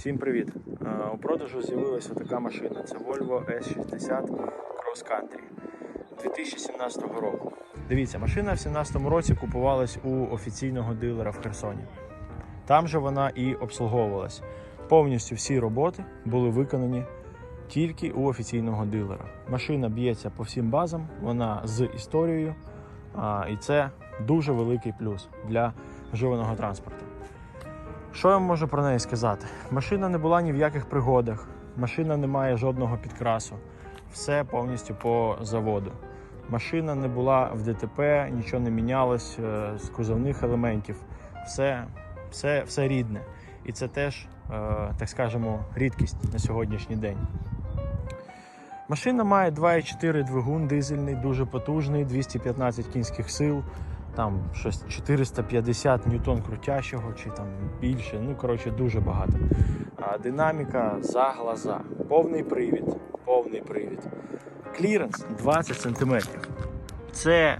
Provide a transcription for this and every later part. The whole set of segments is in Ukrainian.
Всім привіт! Е, У продажу з'явилася така машина. Це Volvo S60 Cross Country 2017 року. Дивіться, машина в 2017 році купувалась у офіційного дилера в Херсоні. Там же вона і обслуговувалась. Повністю всі роботи були виконані тільки у офіційного дилера. Машина б'ється по всім базам, вона з історією, і це дуже великий плюс для вживаного транспорту. Що я можу про неї сказати? Машина не була ні в яких пригодах, машина не має жодного підкрасу, все повністю по заводу. Машина не була в ДТП, нічого не мінялось е, з кузовних елементів. Все, все, все рідне. І це теж, е, так скажемо, рідкість на сьогоднішній день. Машина має 2,4 двигун дизельний, дуже потужний, 215 кінських сил, там щось 450 ньютон крутящого чи там більше. Ну, коротше, дуже багато. А динаміка за глаза. Повний привід. Повний привід. Кліренс 20 см. Це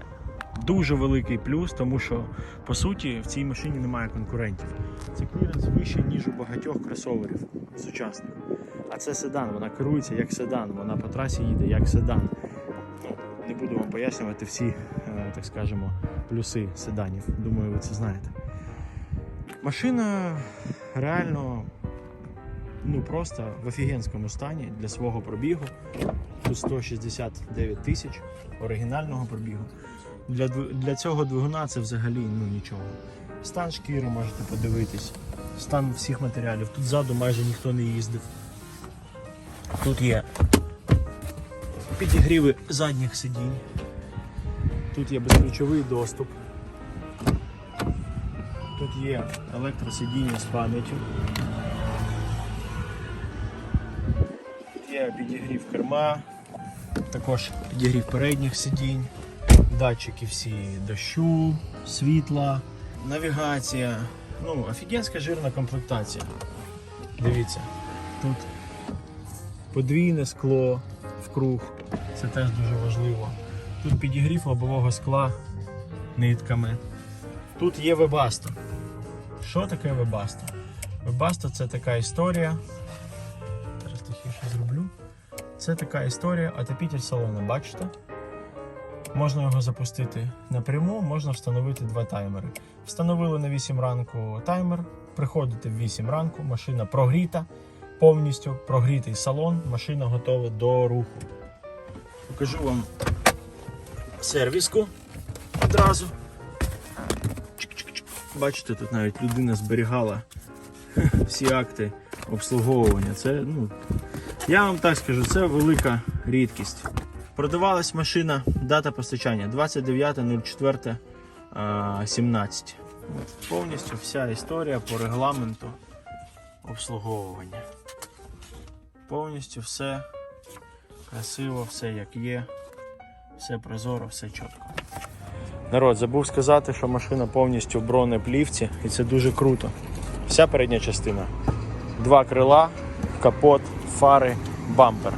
дуже великий плюс, тому що по суті в цій машині немає конкурентів. Це кліренс вищий, ніж у багатьох кросоверів сучасних. А це седан, вона керується як седан, вона по трасі їде як седан. Не буду вам пояснювати всі, е, так скажемо, плюси седанів. Думаю, ви це знаєте. Машина реально ну, просто в офігенському стані для свого пробігу. Тут 169 тисяч оригінального пробігу. Для, для цього двигуна це взагалі ну, нічого. Стан шкіри можете подивитись, стан всіх матеріалів. Тут ззаду майже ніхто не їздив. Тут є підігріви задніх сидінь. Тут є безключовий доступ. Тут є електросидіння з пам'яттю. Тут є підігрів керма, також підігрів передніх сидінь, датчики всі дощу, світла, навігація. Ну, офігенська жирна комплектація. Дивіться, тут подвійне скло в круг, це теж дуже важливо. Тут підігрів лобового скла нитками. Тут є Webasto. Що таке Webasto? Webasto це така історія. Зараз тихіше зроблю. Це така історія отопитель салону, бачите? Можна його запустити напряму, можна встановити два таймери. Встановили на 8 ранку таймер, приходите в 8 ранку, машина прогріта, повністю прогрітий салон, машина готова до руху. Покажу вам сервіску одразу. Бачите, тут навіть людина зберігала всі акти обслуговування. Це, ну, я вам так скажу, це велика рідкість. Продавалась машина, дата постачання 29.04.17. Повністю вся історія по регламенту обслуговування. Повністю все красиво, все як є, все прозоро, все чітко. Народ, забув сказати, що машина повністю в бронеплівці і це дуже круто. Вся передня частина. Два крила, капот, фари, бампер.